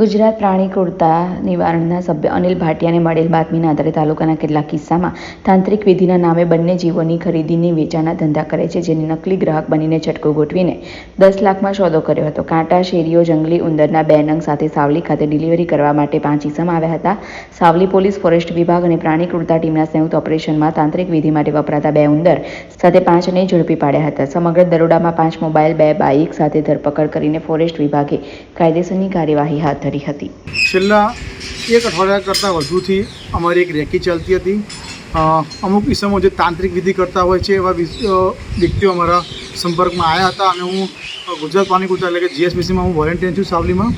ગુજરાત પ્રાણી ક્રૂરતા નિવારણના સભ્ય અનિલ ભાટિયાને મળેલ બાતમીના આધારે તાલુકાના કેટલાક કિસ્સામાં તાંત્રિક વિધિના નામે બંને જીવોની ખરીદીની વેચાણના ધંધા કરે છે, જેની નકલી ગ્રાહક બનીને છટકો ગોઠવીને દસ લાખમાં સોદો કર્યો હતો. કાંટા, શેરીઓ, જંગલી ઉંદરના બે નંગ સાથે સાવલી ખાતે ડિલિવરી કરવા માટે પાંચ ઇસમ આવ્યા હતા. સાવલી પોલીસ, ફોરેસ્ટ વિભાગ અને પ્રાણી ક્રૂરતા ટીમના સંયુક્ત ઓપરેશનમાં તાંત્રિક વિધિ માટે વપરાતા બે ઉંદર સાથે પાંચને ઝડપી પાડ્યા હતા. સમગ્ર દરોડામાં પાંચ મોબાઈલ, બે બાઇક સાથે ધરપકડ કરીને ફોરેસ્ટ વિભાગે કાયદેસરની કાર્યવાહી હાથ હતી. છેલ્લા એક અઠવાડિયા કરતાં વધુથી અમારી એક રેકી ચાલતી હતી. અમુક ઇસમો જે તાંત્રિક વિધિ કરતા હોય છે એવા વ્યક્તિઓ અમારા સંપર્કમાં આવ્યા હતા અને હું ગુજરાત પાણી કુતા એટલે કે જીએસબીસીમાં હું વોલેન્ટિયર છું સાવલીમાં.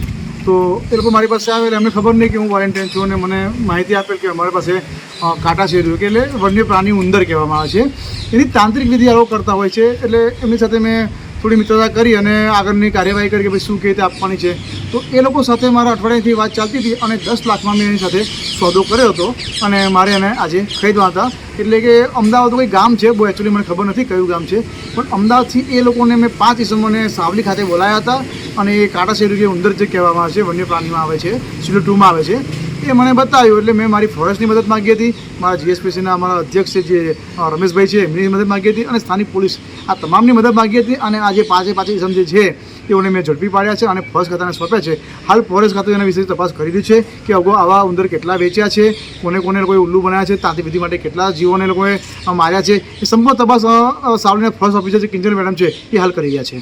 તો એ લોકો મારી પાસે આવેલા. એમને ખબર નહીં કે હું વોલેન્ટિયર છું અને મને માહિતી આપેલ કે અમારી પાસે કાંટા શેર્યું કે એટલે વન્ય પ્રાણી ઉંદર કહેવામાં આવે છે. એની તાંત્રિક વિધિ આવો કરતા હોય છે એટલે એમની સાથે મેં થોડી મિત્રતા કરી અને આગળની કાર્યવાહી કરી કે ભાઈ શું કે રીતે આપવાની છે. તો એ લોકો સાથે મારા અઠવાડિયાથી વાત ચાલતી હતી અને દસ લાખમાં મેં એની સાથે સોદો કર્યો હતો અને મારે એને આજે ખરીદવા હતા. એટલે કે અમદાવાદ કોઈ ગામ છે બહુ એકચ્યુઅલી મને ખબર નથી કયું ગામ છે. પણ અમદાવાદથી એ લોકોને મેં પાંચ ઇસમોને સાવલી ખાતે બોલાયા હતા અને એ કાંટા શેરી જે ઉંદર જે કહેવામાં આવે છે, વન્ય પ્રાણીમાં આવે છે સિલો ટુમાં આવે છે. એ મને બતાવ્યું એટલે મેં મારી ફોરેસ્ટની મદદ માગી હતી. મારા જીએસપીસીના અમારા અધ્યક્ષ છે જે રમેશભાઈ છે, એમની મદદ માગી હતી અને સ્થાનિક પોલીસ આ તમામની મદદ માગી હતી અને આજે પાંચે પાંચે ઇસમ જે છે, તેઓને મેં ઝડપી પાડ્યા છે અને ફોરેસ્ટ ખાતાને સોંપ્યા છે. હાલ ફોરેસ્ટ ખાતું એના વિશે તપાસ કરી રહ્યું છે કે અગાઉ આવા ઉંદર કેટલા વેચ્યા છે, કોને કોને લોકોએ ઉલ્લુ બનાવ્યા છે, તાંતી વિધિ માટે કેટલા જીવોને લોકોએ માર્યા છે. એ સંપૂર્ણ તપાસ સાવલીના ફોરેસ્ટ ઓફિસર જે કિંજલ મેડમ છે એ હાલ કરી રહ્યા છે.